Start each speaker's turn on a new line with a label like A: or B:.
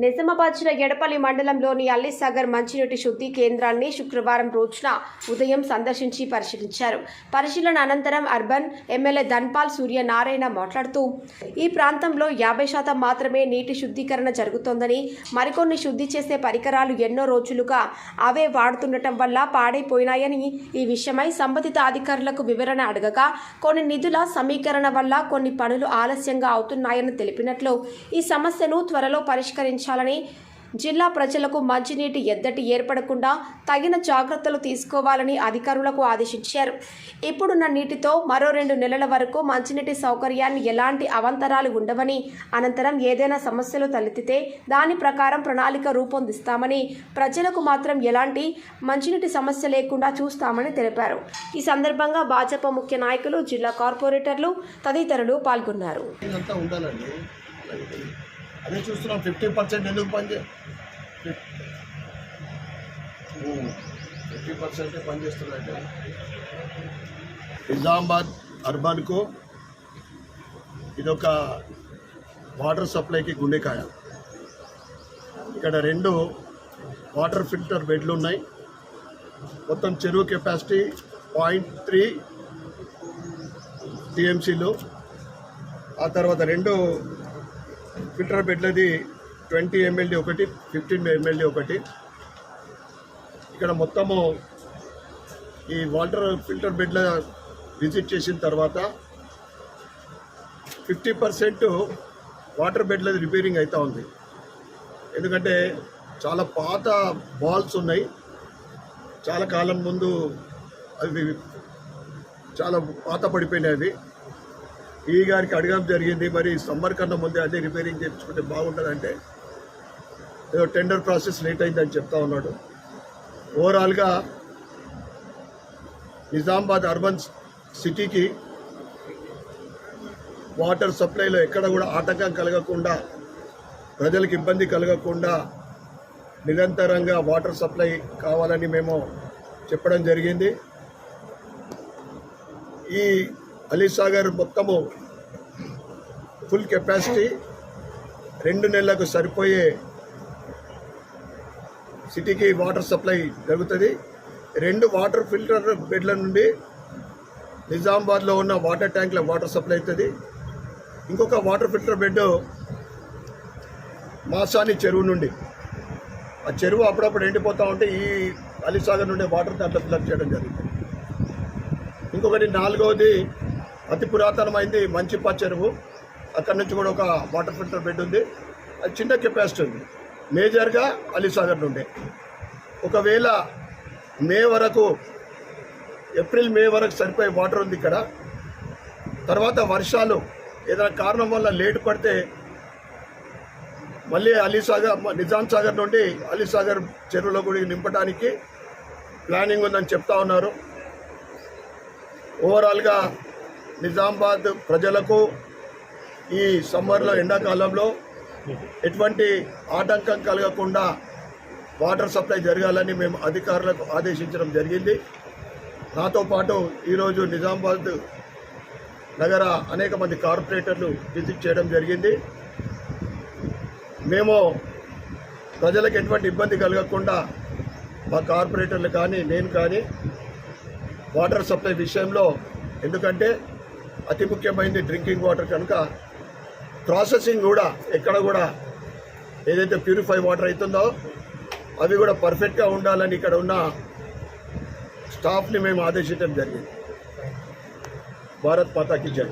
A: నిజామాబాద్ జిల్లా ఎడపల్లి మండలంలోని అల్లిసాగర్ మంచినీటి శుద్ధి కేంద్రాన్ని శుక్రవారం రోజున ఉదయం సందర్శించి పరిశీలించారు. పరిశీలన అనంతరం అర్బన్ ఎమ్మెల్యే ధన్పాల్ సూర్యనారాయణ మాట్లాడుతూ ఈ ప్రాంతంలో యాభై శాతం మాత్రమే నీటి శుద్ధీకరణ జరుగుతోందని మరికొన్ని శుద్ధి చేసే పరికరాలు ఎన్నో రోజులుగా అవే వాడుతుండటం వల్ల పాడైపోయినాయని ఈ విషయమై సంబంధిత అధికారులకు వివరణ అడగగా కొన్ని నిధుల సమీకరణ వల్ల కొన్ని పనులు ఆలస్యంగా అవుతున్నాయని తెలిపినట్లు ఈ సమస్యను త్వరలో పాటించాలని జిల్లా ప్రజలకు మంచినీటి ఎద్దటి ఏర్పడకుండా తగిన జాగ్రత్తలు తీసుకోవాలని అధికారులకు ఆదేశించారు. ఇప్పుడున్న నీటితో మరో రెండు నెలల వరకు మంచినీటి సౌకర్యాన్ని ఎలాంటి అవంతరాలు ఉండవని అనంతరం ఏదైనా సమస్యలు తలెత్తితే దాని ప్రకారం ప్రణాళిక రూపొందిస్తామని ప్రజలకు మాత్రం ఎలాంటి మంచినీటి సమస్య లేకుండా చూస్తామని తెలిపారు. ఈ సందర్భంగా భాజపా ముఖ్య నాయకులు జిల్లా కార్పొరేటర్లు తదితరులు పాల్గొన్నారు.
B: అదే చూస్తున్నాం ఫిఫ్టీ పర్సెంట్ ఎందుకు పనిచే ఫిఫ్టీ పర్సెంటే పనిచేస్తుందంటే నిజామాబాద్ అర్బన్కు ఇదొక వాటర్ సప్లైకి గుండెకాయ. ఇక్కడ రెండు వాటర్ ఫిల్టర్ బెడ్లు ఉన్నాయి. మొత్తం చెరువు కెపాసిటీ పాయింట్ త్రీ టీఎంసీలు. ఆ తర్వాత రెండు ఫిల్టర్ బెడ్లది ట్వంటీ ఎంఎల్డి ఒకటి ఫిఫ్టీన్ ఎంఎల్డి ఒకటి. ఇక్కడ మొత్తము ఈ వాటర్ ఫిల్టర్ బెడ్ల విజిట్ చేసిన తర్వాత ఫిఫ్టీ పర్సెంట్ వాటర్ బెడ్లది రిపేరింగ్ అవుతూ ఉంది. ఎందుకంటే చాలా పాత బాల్స్ ఉన్నాయి. చాలా కాలం ముందు అవి చాలా పాత పడిపోయినాయి అవి. ఈ గారికి అడగడం జరిగింది. మరి సమ్మర్ కన్నా ముందే అన్ని రిపేరింగ్ చేయించుకుంటే బాగుంటుందంటే ఏదో టెండర్ ప్రాసెస్ లేట్ అయిందని చెప్తా ఉన్నాడు. ఓవరాల్గా నిజామాబాద్ అర్బన్ సిటీకి వాటర్ సప్లైలో ఎక్కడ కూడా ఆటంకం కలగకుండా ప్రజలకు ఇబ్బంది కలగకుండా నిరంతరంగా వాటర్ సప్లై కావాలని మేము చెప్పడం జరిగింది. ఈ అలీసాగర్ మొత్తము ఫుల్ కెపాసిటీ. రెండు నెలలకు సరిపోయే సిటీకి వాటర్ సప్లై జరుగుతుంది. రెండు వాటర్ ఫిల్టర్ బెడ్ల నుండి నిజామాబాద్లో ఉన్న వాటర్ ట్యాంక్ల వాటర్ సప్లై అవుతుంది. ఇంకొక వాటర్ ఫిల్టర్ బెడ్ మాసాని చెరువు నుండి. ఆ చెరువు అప్పుడప్పుడు ఎండిపోతూ ఉంటే ఈ అలీసాగర్ నుండి వాటర్ దాంట్లో ఫిల్అప్ చేయడం జరుగుతుంది. ఇంకొకటి నాలుగవది అతి పురాతనమైంది మంచి చెరువు. అక్కడ నుంచి కూడా ఒక వాటర్ ఫిల్టర్ బెడ్ ఉంది. అది చిన్న కెపాసిటీ ఉంది. మేజర్గా అలీసాగర్ నుండి. ఒకవేళ మే వరకు ఏప్రిల్ మే వరకు సరిపోయే వాటర్ ఉంది ఇక్కడ. తర్వాత వర్షాలు ఏదైనా కారణం వల్ల లేట్ పడితే మళ్ళీ అలీసాగర్ నిజాం సాగర్ నుండి అలీసాగర్ చెరువులో కూడా నింపడానికి ప్లానింగ్ ఉందని చెప్తా ఉన్నారు. ఓవరాల్గా నిజామాబాద్ ప్రజలకు ఈ సమ్మర్లో ఎండాకాలంలో ఎటువంటి ఆటంకం కలగకుండా వాటర్ సప్లై జరగాలని మేము అధికారులకు ఆదేశించడం జరిగింది. నాతో పాటు ఈరోజు నిజామాబాద్ నగర అనేక మంది కార్పొరేటర్లు విజిట్ చేయడం జరిగింది. మేము ప్రజలకు ఎటువంటి ఇబ్బంది కలగకుండా మా కార్పొరేటర్లు కానీ నేను కానీ వాటర్ సప్లై విషయంలో ఎందుకంటే అతి ముఖ్యమైనది డ్రింకింగ్ వాటర్ కనుక ప్రాసెసింగ్ కూడా ఎక్కడ కూడా ఏదైతే ప్యూరిఫై వాటర్ అవుతుందో అవి కూడా పర్ఫెక్ట్గా ఉండాలని ఇక్కడ ఉన్న స్టాఫ్ని మేము ఆదేశించడం జరిగింది. భారత్ మాతాకి జై.